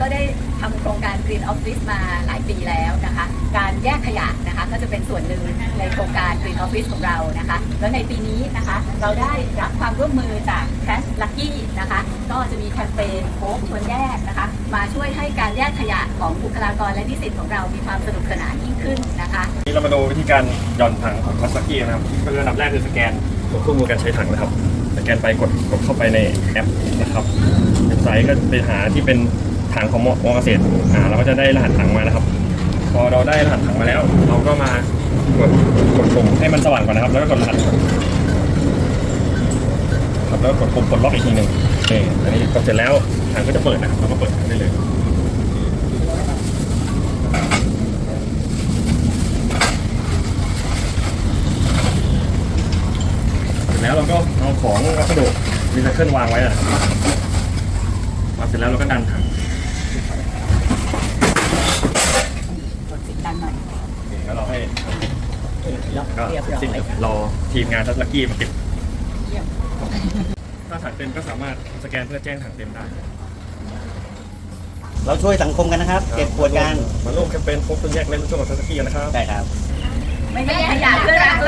ก็ได้ทำโครงการ Green Office มาหลายปีแล้วนะคะ การแยกขยะนะคะก็จะเป็นส่วนหนึ่งในโครงการ Green Office ของเรานะคะ แล้วในปีนี้นะคะเราได้รับความร่วมมือจาก Cash Lucky นะคะ ก็จะมีแคมเปญโค้กชวนแยกนะคะ มาช่วยให้การแยกขยะของบุคลากรและนิสิตของเรามีความสนุกสนานยิ่งขึ้นนะคะนี่เรามาดูวิธีการหย่อนถังของคัสกี้นะครับก็คืออันดับแรกคือสแกนตัวเครื่องมือการใช้ถังนะครับสแกนไปกดกดเข้าไปในแอปนะครับเว็บไซต์ก็ไปหาที่เป็น ถังของมอเกษตรอ่าเราก็จะได้รหัสถังมานะครับ พอเราได้รหัสถังมาแล้ว เราก็มากดกดปุ่มให้มันสว่างก่อนนะครับ แล้วก็กดรหัสครับแล้วกดปุ่มปลดล็อกอีกทีหนึ่งนี่อันนี้กดเสร็จแล้วถังก็จะเปิดนะครับเราก็เปิดได้เลยเสร็จแล้วเราก็เอาของวัสดุรีไซเคิลวางไว้นะครับวางเสร็จแล้วเราก็ดันถัง กดติดตั้งหน่อย นี่แล้วเราให้ ล็อ กก็เรียบร้อย สิ้นรอทีมงานทัศลักกี้มาเก็บเยี่ยมถ้าถังเต็มก็สามารถสแกนเพื่อแจ้งถังเต็มได้เราช่วยสังคมกันนะครับ เก็บขวดกันมาร่วมแคมเปญพบต้นแยกเล่นช่วงกับทัศลักกี้กันนะครับ ได้ครับ ไม่แยกขยะเพื่อรักโลกกันนะคะ